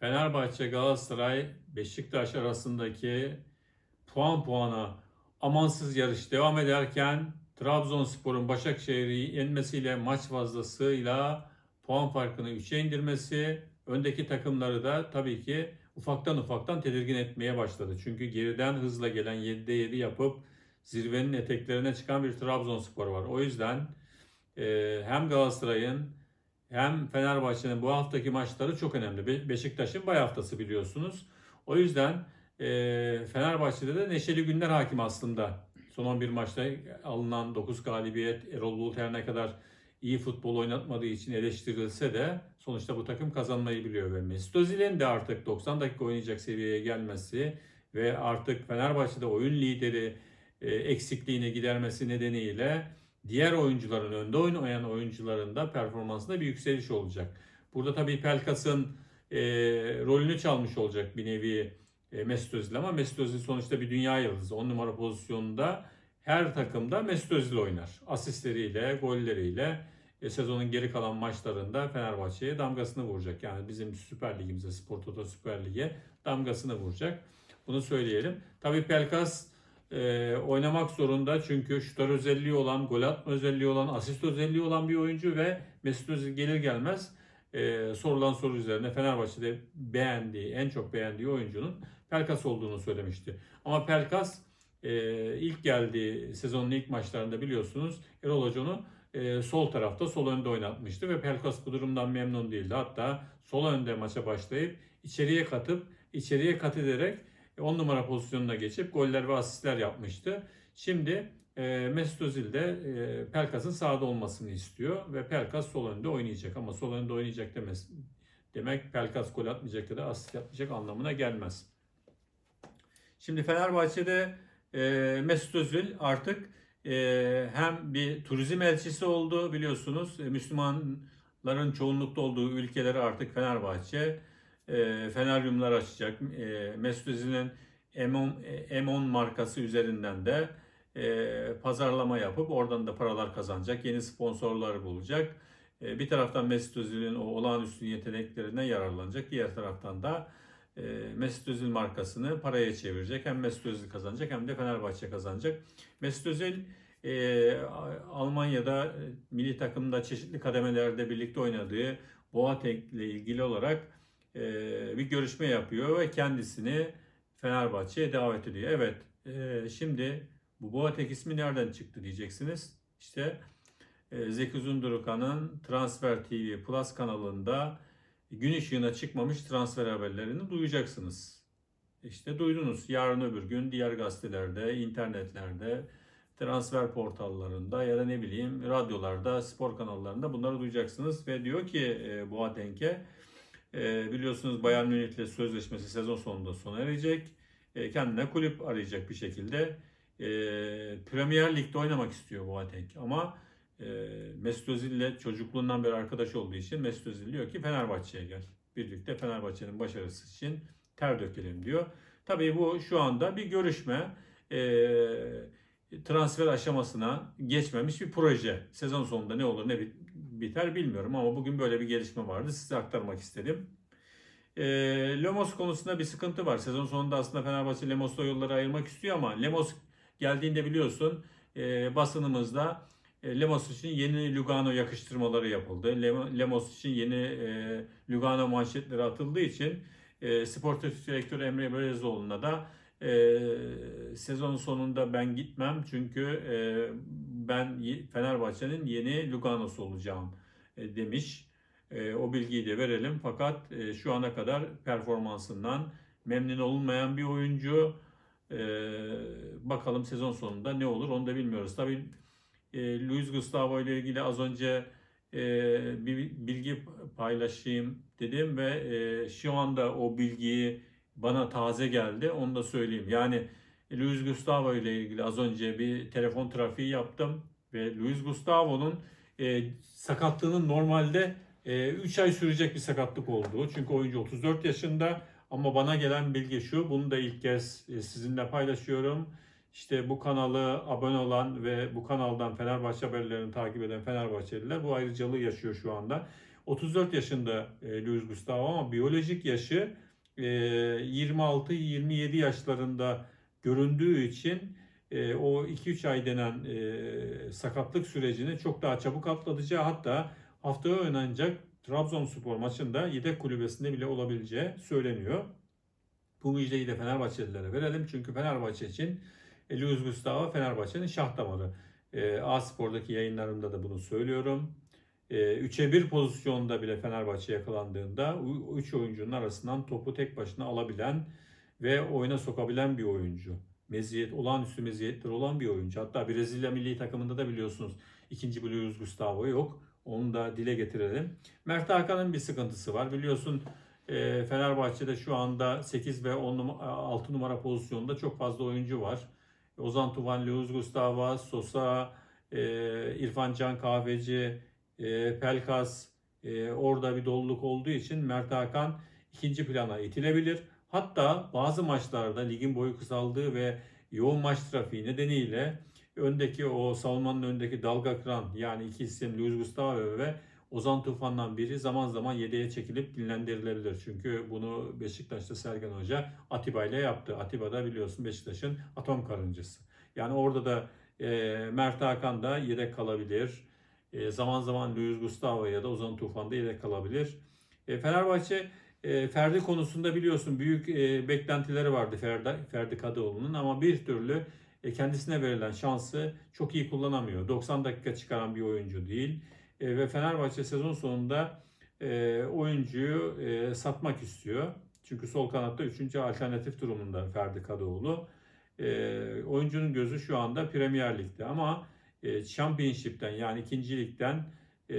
Fenerbahçe, Galatasaray, Beşiktaş arasındaki puan puana amansız yarış devam ederken Trabzonspor'un Başakşehir'i yenmesiyle maç fazlasıyla puan farkını 3'e indirmesi öndeki takımları da tabii ki ufaktan ufaktan tedirgin etmeye başladı. Çünkü geriden hızla gelen 7'de 7 yapıp zirvenin eteklerine çıkan bir Trabzonspor var. O yüzden hem Galatasaray'ın hem Fenerbahçe'nin bu haftaki maçları çok önemli. Be- Beşiktaş'ın bay haftası biliyorsunuz. O yüzden e, Fenerbahçe'de de neşeli günler hakim aslında. Son 11 maçta alınan 9 galibiyet Erol Bulut her ne kadar iyi futbol oynatmadığı için eleştirilse de sonuçta bu takım kazanmayı biliyor ve Mesut Özil'in de artık 90 dakika oynayacak seviyeye gelmesi ve artık Fenerbahçe'de oyun lideri eksikliğini gidermesi nedeniyle diğer oyuncuların önde oynayan oyuncuların da performansında bir yükseliş olacak. Burada tabii Pelkas'ın e, rolünü çalmış olacak bir nevi e, Mesut Özil ama Mesut Özil sonuçta bir dünya yıldızı. 10 numara pozisyonunda her takımda Mesut Özil oynar. Asistleriyle, golleriyle e, sezonun geri kalan maçlarında Fenerbahçe'ye damgasını vuracak. Yani bizim Süper Ligimize, Spor Toto Süper Lig'e damgasını vuracak. Bunu söyleyelim. Tabii Pelkas e, oynamak zorunda çünkü şutör özelliği olan, gol atma özelliği olan, asist özelliği olan bir oyuncu ve Mesut Özil gelir gelmez e, sorulan soru üzerine Fenerbahçe'de beğendiği, en çok beğendiği oyuncunun Pelkas olduğunu söylemişti. Ama Pelkas e, ilk geldiği sezonun ilk maçlarında biliyorsunuz Erol Hoca e, sol tarafta, sol önde oynatmıştı ve Pelkas bu durumdan memnun değildi. Hatta sol önde maça başlayıp içeriye katıp, içeriye kat ederek 10 numara pozisyonuna geçip goller ve asistler yapmıştı. Şimdi e, Mesut Özil de e, Pelkas'ın sağda olmasını istiyor ve Pelkas sol önde oynayacak ama sol önde oynayacak demez. Demek Pelkas gol atmayacak ya da asist yapmayacak anlamına gelmez. Şimdi Fenerbahçe'de e, Mesut Özil artık e, hem bir turizm elçisi oldu biliyorsunuz. E, Müslümanların çoğunlukta olduğu ülkeleri artık Fenerbahçe e, feneryumlar açacak. E, Mesut Özil'in M10, M10 markası üzerinden de e, pazarlama yapıp oradan da paralar kazanacak. Yeni sponsorlar bulacak. E, bir taraftan Mesut Özil'in o olağanüstü yeteneklerine yararlanacak. Diğer taraftan da e, Mesut Özil markasını paraya çevirecek. Hem Mesut Özil kazanacak hem de Fenerbahçe kazanacak. Mesut Özil e, Almanya'da milli takımda çeşitli kademelerde birlikte oynadığı Boateng ile ilgili olarak e, bir görüşme yapıyor ve kendisini Fenerbahçe'ye davet ediyor. Evet, e, şimdi bu Boateng ismi nereden çıktı diyeceksiniz. İşte e, Zeki Uzundurukan'ın Transfer TV Plus kanalında gün ışığına çıkmamış transfer haberlerini duyacaksınız. İşte duydunuz. Yarın öbür gün diğer gazetelerde, internetlerde, transfer portallarında ya da ne bileyim radyolarda, spor kanallarında bunları duyacaksınız. Ve diyor ki e, Boateng'e e, biliyorsunuz Bayern Münih'le sözleşmesi sezon sonunda sona erecek. E, kendine kulüp arayacak bir şekilde. E, Premier Lig'de oynamak istiyor Boateng ama e, Mesut Özil'le çocukluğundan beri arkadaş olduğu için Mesut Özil diyor ki Fenerbahçe'ye gel. Birlikte Fenerbahçe'nin başarısı için ter dökelim diyor. Tabii bu şu anda bir görüşme. E, transfer aşamasına geçmemiş bir proje. Sezon sonunda ne olur ne biter bilmiyorum ama bugün böyle bir gelişme vardı. Size aktarmak istedim. E, Lemos konusunda bir sıkıntı var. Sezon sonunda aslında Fenerbahçe Lemos'la yolları ayırmak istiyor ama Lemos geldiğinde biliyorsun e, basınımızda e, Lemos için yeni Lugano yakıştırmaları yapıldı. Lemos için yeni e, Lugano manşetleri atıldığı için e, sportif direktör Emre Belezoğlu'na da e, sezon sonunda ben gitmem çünkü e, ben Fenerbahçe'nin yeni Lugano'su olacağım e, demiş. E, o bilgiyi de verelim fakat e, şu ana kadar performansından memnun olunmayan bir oyuncu. E, bakalım sezon sonunda ne olur onu da bilmiyoruz. Tabii e, Luis Gustavo ile ilgili az önce e, bir bilgi paylaşayım dedim ve e, şu anda o bilgiyi bana taze geldi. Onu da söyleyeyim. Yani Luis Gustavo ile ilgili az önce bir telefon trafiği yaptım ve Luis Gustavo'nun e, sakatlığının normalde 3 ay sürecek bir sakatlık olduğu. Çünkü oyuncu 34 yaşında ama bana gelen bilgi şu. Bunu da ilk kez e, sizinle paylaşıyorum. İşte bu kanalı abone olan ve bu kanaldan Fenerbahçe haberlerini takip eden Fenerbahçeliler bu ayrıcalığı yaşıyor şu anda. 34 yaşında e, Luis Gustavo ama biyolojik yaşı e, 26-27 yaşlarında göründüğü için e, o 2-3 ay denen e, sakatlık sürecini çok daha çabuk atlatacağı hatta haftaya oynanacak Trabzonspor maçında yedek kulübesinde bile olabileceği söyleniyor. Bu müjdeyi de Fenerbahçelilere verelim. Çünkü Fenerbahçe için Luis Gustavo Fenerbahçe'nin şah damarı. E, A Spor'daki yayınlarımda da bunu söylüyorum. E, 3'e 1 pozisyonda bile Fenerbahçe yakalandığında 3 oyuncunun arasından topu tek başına alabilen ve oyuna sokabilen bir oyuncu. Meziyet, olağanüstü meziyetleri olan bir oyuncu. Hatta Brezilya milli takımında da biliyorsunuz ikinci Luis Gustavo yok. Onu da dile getirelim. Mert Hakan'ın bir sıkıntısı var. Biliyorsun e, Fenerbahçe'de şu anda 8 ve 10 numara, 6 numara pozisyonda çok fazla oyuncu var. Ozan Tufan, Luis Gustavo, Sosa, e, İrfan Can Kahveci, e, Pelkas e, orada bir doluluk olduğu için Mert Hakan ikinci plana itilebilir. Hatta bazı maçlarda ligin boyu kısaldığı ve yoğun maç trafiği nedeniyle öndeki o savunmanın öndeki dalga kıran yani iki isim Luis Gustavo ve Ozan Tufan'dan biri zaman zaman yedeğe çekilip dinlendirilebilir. Çünkü bunu Beşiktaş'ta Sergen Hoca Atiba ile yaptı. Atiba da biliyorsun Beşiktaş'ın atom karıncası. Yani orada da e, Mert Hakan da yedek kalabilir. E, zaman zaman Luis Gustavo ya da Ozan Tufan da yedek kalabilir. E, Fenerbahçe e, Ferdi konusunda biliyorsun büyük e, beklentileri vardı Ferdi, Ferdi Kadıoğlu'nun ama bir türlü e, kendisine verilen şansı çok iyi kullanamıyor. 90 dakika çıkaran bir oyuncu değil. E, ve Fenerbahçe sezon sonunda e, oyuncuyu e, satmak istiyor. Çünkü sol kanatta 3. alternatif durumunda Ferdi Kadıoğlu. E, oyuncunun gözü şu anda Premier Lig'de ama e, Championship'ten yani ikinci ligden e,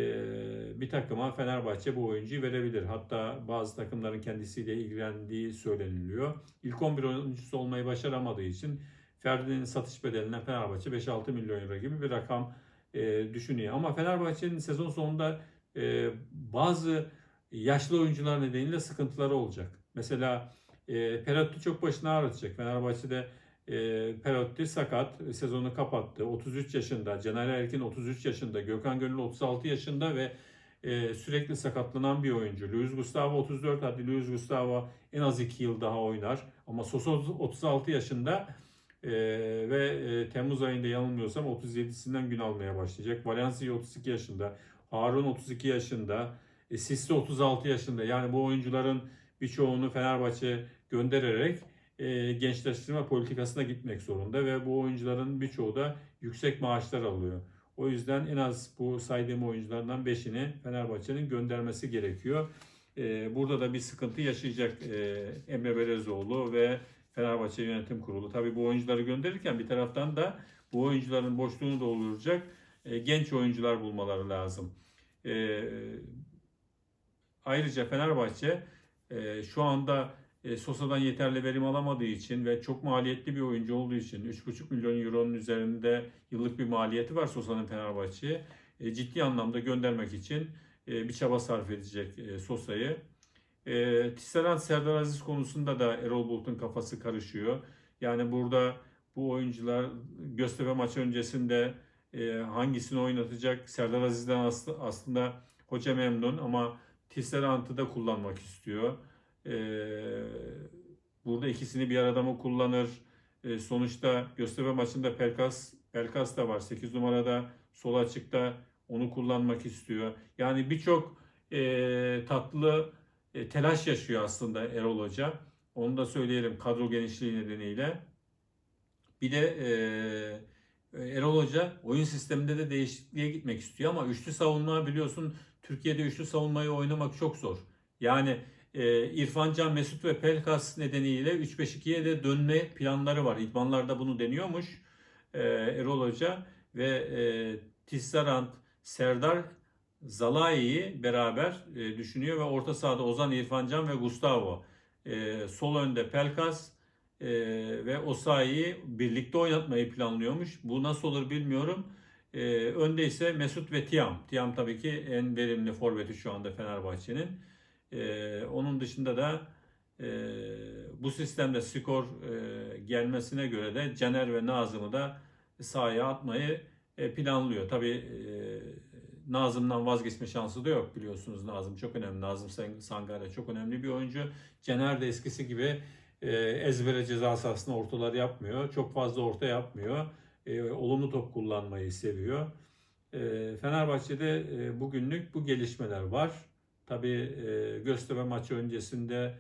bir takıma Fenerbahçe bu oyuncuyu verebilir. Hatta bazı takımların kendisiyle ilgilendiği söyleniliyor. İlk 11 oyuncusu olmayı başaramadığı için Ferdi'nin satış bedeline Fenerbahçe 5-6 milyon euro gibi bir rakam e, düşünüyor. Ama Fenerbahçe'nin sezon sonunda e, bazı yaşlı oyuncular nedeniyle sıkıntıları olacak. Mesela e, çok başına ağrıtacak. Fenerbahçe'de Perotti sakat, sezonu kapattı. 33 yaşında, Caner Erkin 33 yaşında, Gökhan Gönül 36 yaşında ve e, sürekli sakatlanan bir oyuncu. Luis Gustavo 34, hadi Luis Gustavo en az 2 yıl daha oynar. Ama Sosa 36 yaşında ee, ve e, Temmuz ayında yanılmıyorsam 37'sinden gün almaya başlayacak. Valencia 32 yaşında, Harun 32 yaşında, e, Sissi 36 yaşında. Yani bu oyuncuların birçoğunu Fenerbahçe göndererek e, gençleştirme politikasına gitmek zorunda ve bu oyuncuların birçoğu da yüksek maaşlar alıyor. O yüzden en az bu saydığım oyunculardan 5'ini Fenerbahçe'nin göndermesi gerekiyor. E, burada da bir sıkıntı yaşayacak e, Emre Belezoğlu ve Fenerbahçe Yönetim Kurulu. Tabii bu oyuncuları gönderirken bir taraftan da bu oyuncuların boşluğunu dolduracak e, genç oyuncular bulmaları lazım. E, ayrıca Fenerbahçe e, şu anda e, Sosa'dan yeterli verim alamadığı için ve çok maliyetli bir oyuncu olduğu için 3,5 milyon euronun üzerinde yıllık bir maliyeti var Sosa'nın Fenerbahçe'ye. E, ciddi anlamda göndermek için e, bir çaba sarf edecek e, Sosa'yı. E, Tisserand Serdar Aziz konusunda da Erol Bulut'un kafası karışıyor. Yani burada bu oyuncular Göztepe maçı öncesinde e, hangisini oynatacak? Serdar Aziz'den aslı, aslında hoca memnun ama Tisserand'ı da kullanmak istiyor. E, burada ikisini bir arada mı kullanır? E, sonuçta Göztepe maçında Pelkas, Pelkas da var. 8 numarada sol açıkta onu kullanmak istiyor. Yani birçok e, tatlı e, telaş yaşıyor aslında Erol Hoca. Onu da söyleyelim kadro genişliği nedeniyle. Bir de e, Erol Hoca oyun sisteminde de değişikliğe gitmek istiyor ama üçlü savunma biliyorsun Türkiye'de üçlü savunmayı oynamak çok zor. Yani e, İrfan Can, Mesut ve Pelkas nedeniyle 3-5-2'ye de dönme planları var. İdmanlarda bunu deniyormuş e, Erol Hoca ve e, Tisserand, Serdar Zalai'yi beraber e, düşünüyor ve orta sahada Ozan İrfancan ve Gustavo. E, sol önde Pelkas e, ve Osayi'yi birlikte oynatmayı planlıyormuş. Bu nasıl olur bilmiyorum. E, önde ise Mesut ve Tiam. Tiam tabii ki en verimli forveti şu anda Fenerbahçe'nin. E, onun dışında da e, bu sistemde skor e, gelmesine göre de Caner ve Nazım'ı da sahaya atmayı e, planlıyor. Tabii e, Nazım'dan vazgeçme şansı da yok biliyorsunuz Nazım çok önemli. Nazım Sang- Sangare çok önemli bir oyuncu. Cener de eskisi gibi e, ezbere ceza sahasında ortalar yapmıyor. Çok fazla orta yapmıyor. E, olumlu top kullanmayı seviyor. E, Fenerbahçe'de e, bugünlük bu gelişmeler var. Tabii e, Göztepe maçı öncesinde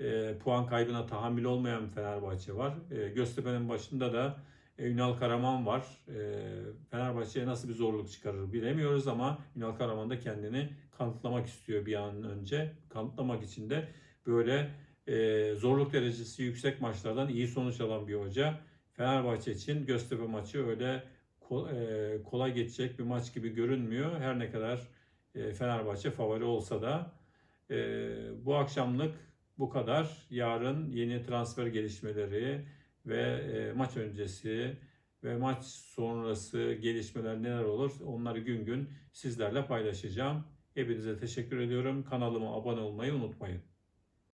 e, puan kaybına tahammül olmayan Fenerbahçe var. E, Göztepe'nin başında da e, Ünal Karaman var. E, Fenerbahçe'ye nasıl bir zorluk çıkarır bilemiyoruz ama Ünal Karaman da kendini kanıtlamak istiyor bir an önce. Kanıtlamak için de böyle e, zorluk derecesi yüksek maçlardan iyi sonuç alan bir hoca. Fenerbahçe için Göztepe maçı öyle ko- kolay geçecek bir maç gibi görünmüyor. Her ne kadar Fenerbahçe favori olsa da e, bu akşamlık bu kadar. Yarın yeni transfer gelişmeleri ve e, maç öncesi ve maç sonrası gelişmeler neler olur onları gün gün sizlerle paylaşacağım. Hepinize teşekkür ediyorum. Kanalıma abone olmayı unutmayın.